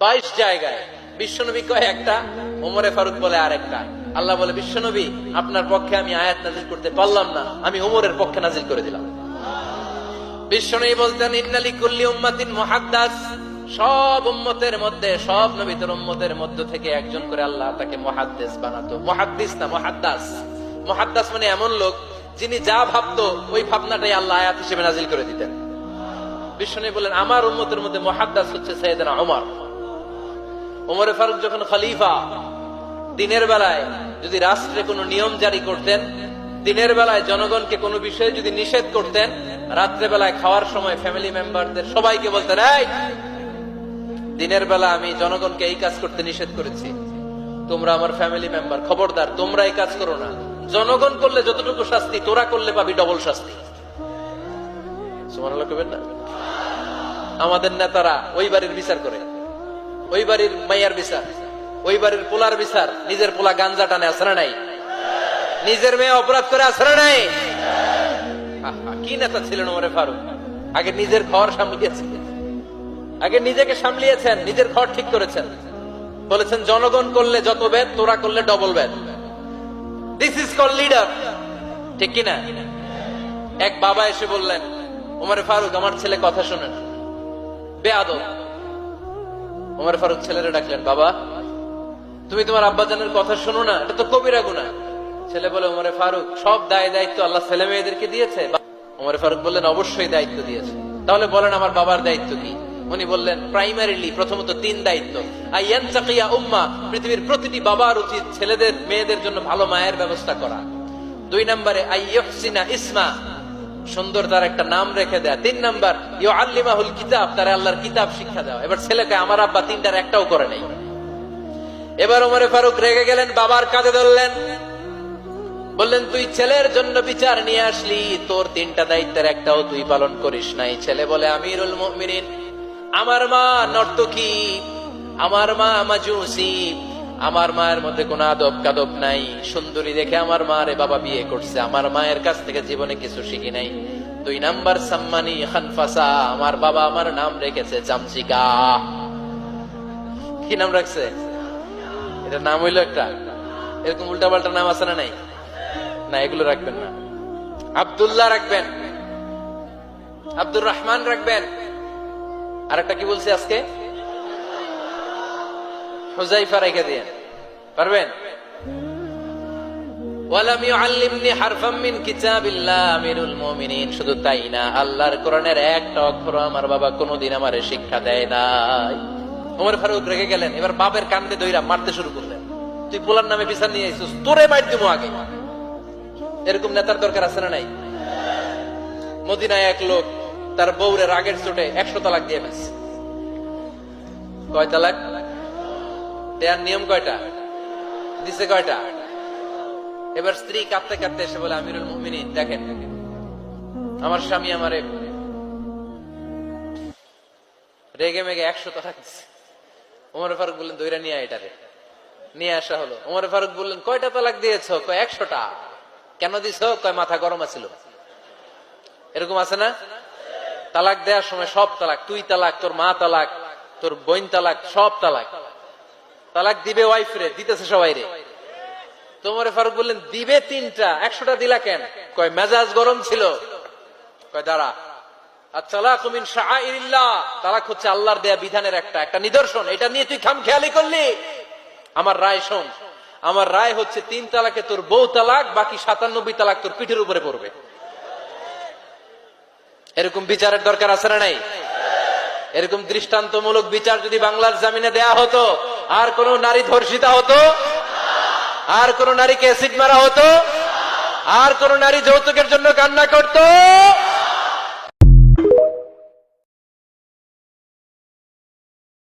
বাইশ জায়গায় বিশ্বনবী কয় একটা, ওমরে ফারুক বলে আর একটা আল্লাহ বলে, বিশ্বনবী, আপনার পক্ষে আমি আয়াত নাজিল করতে পারলাম না, আমি ওমরের পক্ষে নাজিল করে দিলাম। বিশ্বনবী বলতেন ইন্নালি কুল্লি উম্মাতিন মুহাদ্দাস। সব উম্মতের মধ্যে, সব নবীদের উম্মতের মধ্য থেকে একজন করে আল্লাহ তাকে মুহাদ্দিস বানাতো। মুহাদ্দিস না, মুহাদ্দাস। মুহাদ্দাস মানে এমন লোক, যিনি যা ভাবতো, ওই ভাবনাটাই আল্লাহ আয়াত হিসেবে নাজিল করে দিতেন। বিশ্বনবী বলেন আমার উম্মতের মধ্যে মুহাদ্দাস হচ্ছে সৈয়দনা ওমর ওমরে ফারুক যখন খলিফা, দিনের বেলায় যদি রাষ্ট্রে কোনো নিয়ম জারি করতেন, দিনের বেলায় জনগণকে কোনো বিষয়ে যদি নিষেধ করতেন, রাত্রে বেলায় খাওয়ার সময় ফ্যামিলি মেম্বারদের সবাইকে বলতেন দিনের বেলা আমি জনগণকে এই কাজ করতে নিষেধ করেছি। তোমরা আমার ফ্যামিলি মেম্বার খবরদার, তোমরা এই কাজ করো না। জনগণ করলে যতটুকু শাস্তি, তোরা করলে পাবি ডবল শাস্তি। কবেন না? আমাদের নেতারা ওই বাড়ির বিচার করে। ওই বাড়ির মাইয়ার বিচার, ওই বাড়ির পোলার বিচার, নিজের পোলা গাঞ্জা টানে আসরা নাই? নিজের মেয়ে অপরাধ করে আসরা নাই? কি নেতা ছিলেন ওমরে ফারুক? আগে নিজের ঘর সামলিয়েছিলেন। আগে নিজেকে সামলিয়েছেন, নিজের ঘর ঠিক করেছেন। বলেছেন, জনগণ করলে যত বেদ, তোরা করলে ডবল বেদ। দিস ইজ কল লিডার ঠিক কিনা? এক বাবা এসে বললেন, ওমরে ফারুক, আমার ছেলে কথা শোনেন। বেআদব ওমর ফারুক ছেলেরা ডাকলেন, বাবা, তুমি তোমার আব্বাজানের কথা শোনো না, এটা তো কবিরা গুণা ছেলে বলে, ওমরে ফারুক, সব দায় দায়িত্ব আল্লাহ ছেলে মেয়েদেরকে দিয়েছে। ওমরে ফারুক বললেন, অবশ্যই দায়িত্ব দিয়েছে। তাহলে বলেন, আমার বাবার দায়িত্ব কি? উনি বললেন প্রাইমারিলি প্রথমত তিন দায়িত্ব। আইয়ান উম্মা, পৃথিবীর প্রতিটি বাবার উচিত ছেলেদের, মেয়েদের জন্য ভালো মায়ের ব্যবস্থা করা। দুই নম্বরে আইয়ফসিনা ইসমা সুন্দর তার একটা নাম রেখে দেয়া। তিন নাম্বার ইউ আল্লিমাহুল কিতাব, তার আল্লাহর কিতাব শিক্ষা দেওয়া। এবার ছেলেকে আমার আব্বা তিনটার একটাও করে নাই। এবার ওমরে ফারুক রেগে গেলেন, বাবার কাঁধে ধরলেন। বললেন, তুই ছেলের জন্য বিচার নিয়ে আসলি, তোর তিনটা দায়িত্বের একটাও তুই পালন করিস নাই। ছেলে বলে, আমিরুল আমার মা নর্তকী, আমার মা মাজুসি আমার মায়ের মধ্যে কোনো আদব কাদব নাই। সুন্দরী দেখে আমার মা রে বাবা বিয়ে করছে। আমার মায়ের কাছ থেকে জীবনে কিছু শিখি নাই। দুই নাম্বার সাম্মানি খানফাসা, আমার বাবা আমার নাম রেখেছে চামচিকা কি নাম রাখছে? এটা নাম হইল একটা। এরকম উল্টা পাল্টা নাম আছে না নাই? না, এগুলো রাখবেন না। আব্দুল্লাহ রাখবেন। আব্দুর রহমান রাখবেন। আর একটা কি বলছি আজকে? হুজাইফা রেখে দিয়েন। পারবেন? শুধু তাই না, আল্লাহর কোরআনের একটা অক্ষর আমার বাবা শিক্ষা দেয় নাই। ফারুক গেলেন, এবার বাপের কান্দে দইরা মারতে শুরু করলেন। তুই পোলার নামে বিচার নিয়ে আইছিস তোরে মার দিমু আগে। এরকম নেতার দরকার আছে না নাই? মদিনায় এক লোক তার বউরে রাগের চোটে একশো তালাক দিয়ে ফেলছে। কয় তালাক? দেয়ার নিয়ম কয়টা? দিছে কয়টা? এবার স্ত্রী কাঁদতে কাঁদতে এসে বলে, আমিরুল মুমিনিন, দেখেন, আমার স্বামী আমারে রেগে মেগে একশো টাকা দিচ্ছে ওমর ফারুক বললেন, দইরা নিয়ে এটারে। নিয়ে আসা হলো। ওমর ফারুক বললেন, কয়টা তালাক দিয়েছ? কয়, একশোটা। কেন দিছ? কয়, মাথা গরম আছিল। এরকম আছে না? তালাক দেওয়ার সময় সব তালাক, তুই তালাক, তোর মা তালাক, তোর বোন তালাক, সব তালাক। তালাক দিবে ওয়াইফ রে দিতেছে সবাই রে তোমার ফারুক বললেন, দিবে তিনটা, একশোটা দিলা কেন? কয়, মেজাজ গরম ছিল। কয়, দাঁড়া। এরকম বিচারের দরকার আছে না নাই? এরকম দৃষ্টান্তমূলক বিচার যদি বাংলার জামিনে দেয়া হতো আর কোন নারী ধর্ষিতা হতো? আর কোন নারীকে অ্যাসিড মারা হতো? আর কোন নারী যৌতুকের জন্য কান্না করতো?